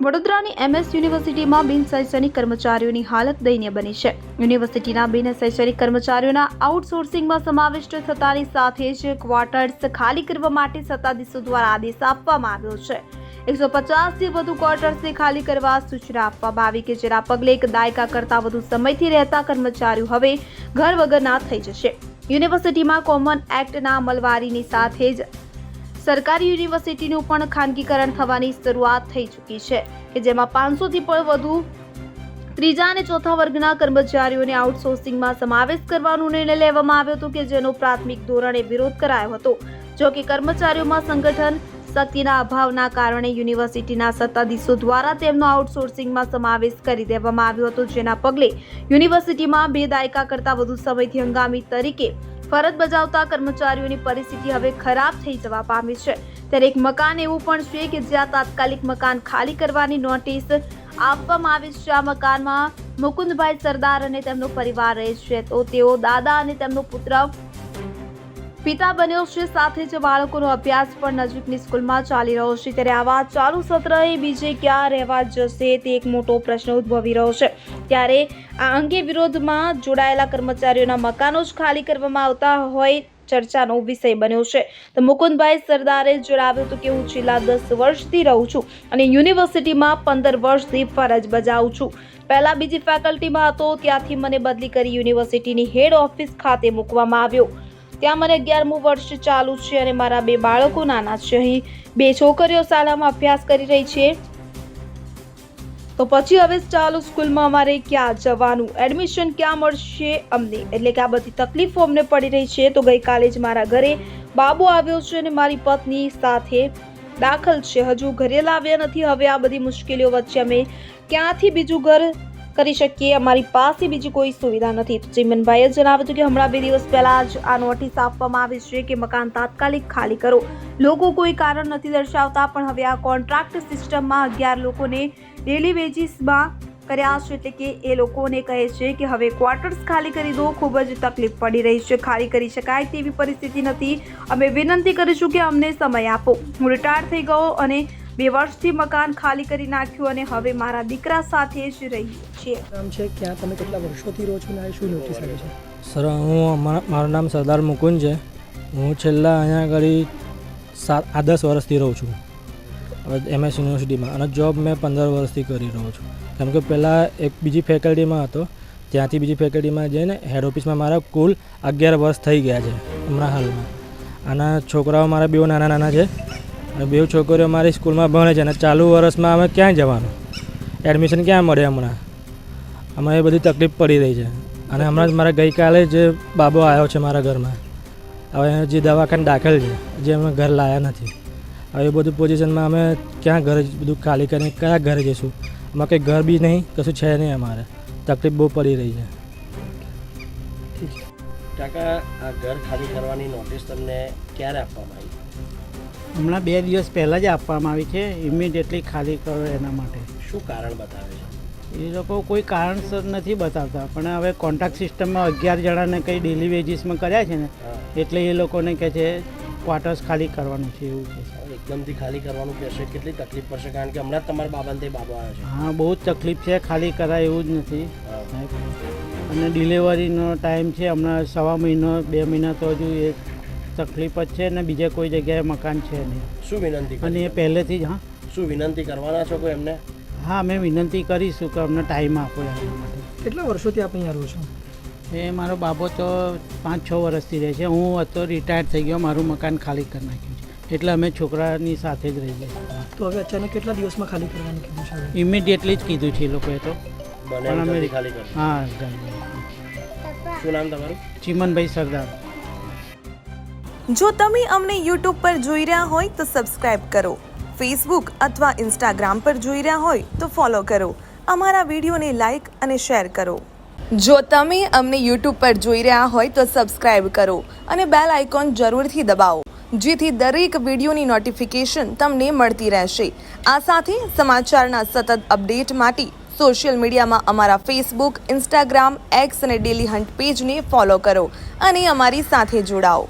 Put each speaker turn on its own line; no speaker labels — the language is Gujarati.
વડોદરાની એમએસ યુનિવર્સિટીમાં બિન શૈક્ષણિક કર્મચારીઓની હાલત દયનીય બની છે. યુનિવર્સિટીના બિન શૈક્ષણિક કર્મચારીઓના આઉટસોર્સિંગમાં સમાવિષ્ટ થતાની સાથે જ ક્વાર્ટર્સ ખાલી કરવા માટે સત્તાધીશો દ્વારા આદેશ આપવામાં આવ્યો છે. એકસો પચાસથી વધુ ક્વાર્ટર્સને ખાલી કરવા સૂચના આપવામાં આવી કે જેના પગલે એક દાયકા કરતાં વધુ સમયથી રહેતા કર્મચારીઓ હવે ઘર વગરના થઈ જશે. યુનિવર્સિટીમાં કોમન એક્ટના અમલવારીની સાથે જ સરકારી યુનિવર્સિટીનું પણ ખાનગીકરણ થવાની શરૂઆત થઈ ચૂકી છે, કે જેમાં પાંચસોથી પણ વધુ ત્રીજા અને ચોથા વર્ગના કર્મચારીઓને આઉટસોર્સિંગમાં સમાવેશ કરવાનો નિર્ણય લેવામાં આવ્યો હતો કે જેનો પ્રાથમિક ધોરણે વિરોધ કરાયો હતો. જો કે કર્મચારીઓમાં સંગઠન શક્તિના અભાવના કારણે યુનિવર્સિટીના સત્તાધીશો દ્વારા તેમનો આઉટસોર્સિંગમાં સમાવેશ કરી દેવામાં આવ્યો હતો, જેના પગલે યુનિવર્સિટીમાં બે દાયકા કરતાં વધુ સમયથી હંગામી તરીકે ફરજ બજાવતા કર્મચારીઓની પરિસ્થિતિ હવે ખરાબ થઈ જવા પામી છે. ત્યારે એક મકાન એવું પણ છે કે જ્યાં તાત્કાલિક મકાન ખાલી કરવાની નોટિસ આપવામાં આવી છે. આ મકાનમાં મુકુંદભાઈ સરદાર અને તેમનો પરિવાર રહે છે. તો તેઓ દાદા અને તેમનો પુત્ર પિતા બન્યો છે, સાથે જ બાળકોનો અભ્યાસ પણ નજીકની સ્કૂલમાં ચાલી રહ્યો છે. ત્યારે આવા ચાલુ સત્ર એ બીજે ક્યાં રહેવા જશે તે એક મોટો પ્રશ્ન ઉદ્ભવી રહ્યો છે. ત્યારે આ અંગે વિરોધમાં જોડાયેલા કર્મચારીઓના મકાનો જ ખાલી કરવામાં આવતા હોય ચર્ચાનો વિષય બન્યો છે. તો મુકુંદભાઈ સરદારે જણાવ્યું હતું કે હું છેલ્લા દસ વર્ષથી રહું છું અને યુનિવર્સિટીમાં પંદર વર્ષથી ફરજ બજાવું છું. પહેલાં બીજી ફેકલ્ટીમાં હતો, ત્યાંથી મને બદલી કરી યુનિવર્સિટીની હેડ ઓફિસ ખાતે મૂકવામાં આવ્યો. ત્યાં મને અગિયારમું વર્ષ ચાલુ છે અને મારા બે બાળકો નાના છે. અહીં બે છોકરીઓ શાળામાં અભ્યાસ કરી રહી છે. તો પછી હવે ચાલુ સ્કૂલમાં અમારે ક્યાં જવાનું? એડમિશન ક્યાં મળશે અમને? એટલે કે આ બધી તકલીફો અમને પડી રહી છે. તો ગઈકાલે જ મારા ઘરે બાબુ આવ્યો છે અને મારી પત્ની સાથે દાખલ છે. હજુ ઘરે લાવ્યા નથી. હવે આ બધી મુશ્કેલીઓ વચ્ચે અમે ક્યાંથી બીજું ઘર કરી શકીએ. અમારી પાસે બીજી કોઈ સુવિધા નથી. તો ચિમનભાઈએ જણાવ્યું હતું કે હમણાં બે દિવસ પહેલા જ આ નોટિસ આપવામાં આવી છે કે મકાન તાત્કાલિક ખાલી કરો. લોકો કોઈ કારણ નથી દર્શાવતા, પણ હવે આ કોન્ટ્રાક્ટ સિસ્ટમમાં અગિયાર લોકોને ડેલી વેજીસમાં કર્યા છે. એટલે કે એ લોકોને કહે છે કે હવે ક્વાર્ટર્સ ખાલી કરી દો, ખૂબ જ તકલીફ પડી રહી છે. ખાલી કરી શકાય તેવી પરિસ્થિતિ નથી. અમે વિનંતી કરીશું કે અમને સમય આપો. હું રિટાયર થઈ ગયો અને બે વર્ષથી મકાન ખાલી કરી નાખ્યું અને હવે મારા દીકરા સાથે જ રહીએ છીએ.
નામ છે? ક્યાં? તમે કેટલા વર્ષોથી રહો છો ને શું નોટિસ આવી છે?
સર હું મારું નામ સરદાર મુકુંદ છે. હું છેલ્લા અહીંયા આગળ સાત આ દસ વર્ષથી રહું છું. હવે એમએસ યુનિવર્સિટીમાં. અને જોબ મેં પંદર વર્ષથી કરી રહ્યો છું. કેમ કે પહેલાં એક બીજી ફેકલ્ટીમાં હતો. ત્યાંથી બીજી ફેકલ્ટીમાં જઈને હેડ ઓફિસમાં મારા કુલ અગિયાર વર્ષ થઈ ગયા છે હમણાં હાલમાં. આના છોકરાઓ મારા બેઉ નાના નાના છે. અને બે છોકરીઓ મારી સ્કૂલમાં ભણે છે અને ચાલુ વર્ષમાં અમે ક્યાં જવાનું? એડમિશન ક્યાં મળે હમણાં? અમે એ બધી તકલીફ પડી રહી છે. અને હમણાં જ મારા ગઈકાલે જ બાબો આવ્યો છે મારા ઘરમાં, હવે જે દવાખાને દાખલ છે, જે અમે ઘર લાવ્યા નથી. હવે એ બધું પોઝિશનમાં અમે ક્યાં ઘરે, બધું ખાલી કરીને કયા ઘરે જઈશું? અમારે કંઈ ઘર બી નહીં, કશું છે નહીં અમારે. તકલીફ બહુ પડી રહી છે.
કાકા, આ ઘર ખાલી કરવાની નોટિસ તમને ક્યારે આપવામાં આવી?
હમણાં બે દિવસ પહેલાં જ આપવામાં આવી છે ઇમિડિયેટલી ખાલી કરો એના માટે.
શું કારણ બતાવે છે?
એ લોકો કોઈ કારણસર નથી બતાવતા પણ હવે કોન્ટ્રાક્ટ સિસ્ટમમાં અગિયાર જણાને કંઈ ડેલી વેજીસમાં કર્યા છે ને એટલે એ લોકોને કહે છે ક્વાર્ટર્સ ખાલી કરવાનું છે એવું છે.
એકદમથી ખાલી કરવાનું કહેશે કેટલી તકલીફ પડશે કારણ કે હમણાં તમારા બાબાને બાબો આવ્યો છે.
હા બહુ જ તકલીફ છે ખાલી કરાય એવું જ નથી. અને ડિલિવરીનો ટાઈમ છે હમણાં સવા મહિનો બે મહિના તો હજુ એ તકલીફ જ છે ને બીજે કોઈ જગ્યાએ મકાન છે નહીં.
શું વિનંતી
અને એ પહેલેથી જ હા.
શું વિનંતી કરવાના છો કોઈ એમને?
હા અમે વિનંતી કરીશું કે અમને ટાઈમ આપો એના માટે.
કેટલા વર્ષોથી આપ અહીંયા રહો છો?
એ મારો બાબો તો પાંચ છ વર્ષથી રહે છે. હું હતો રિટાયર થઈ ગયો મારું મકાન ખાલી કરી નાખ્યું છે. એટલે અમે છોકરાની સાથે જ રહીએ
તો હવે અચાનક કેટલા દિવસમાં ખાલી કરવાનું કીધું છે?
ઇમિડિયેટલી જ કીધું છે એ લોકોએ તો.
બને
પણ અમે-
ખાલી
હા
શું નામ તમારું?
ચિમનભાઈ સરદાર.
જો તમે અમને યુટ્યુબ પર જોઈ રહ્યા હોય તો સબસ્ક્રાઇબ કરો. ફેસબુક અથવા ઇન્સ્ટાગ્રામ પર જોઈ રહ્યા હોય તો ફોલો કરો. અમારા વિડીયોને લાઈક અને શેર કરો. જો તમે અમને યુટ્યુબ પર જોઈ રહ્યા હોય તો સબસ્ક્રાઇબ કરો અને બેલ આઇકોન જરૂરથી દબાવો, જેથી દરેક વિડીયોની નોટિફિકેશન તમને મળતી રહેશે. આ સાથે સમાચારના સતત અપડેટ માટે સોશિયલ મીડિયામાં અમારા ફેસબુક ઇન્સ્ટાગ્રામ એક્સ અને ડેલી હન્ટ પેજને ફોલો કરો અને અમારી સાથે જોડાઓ.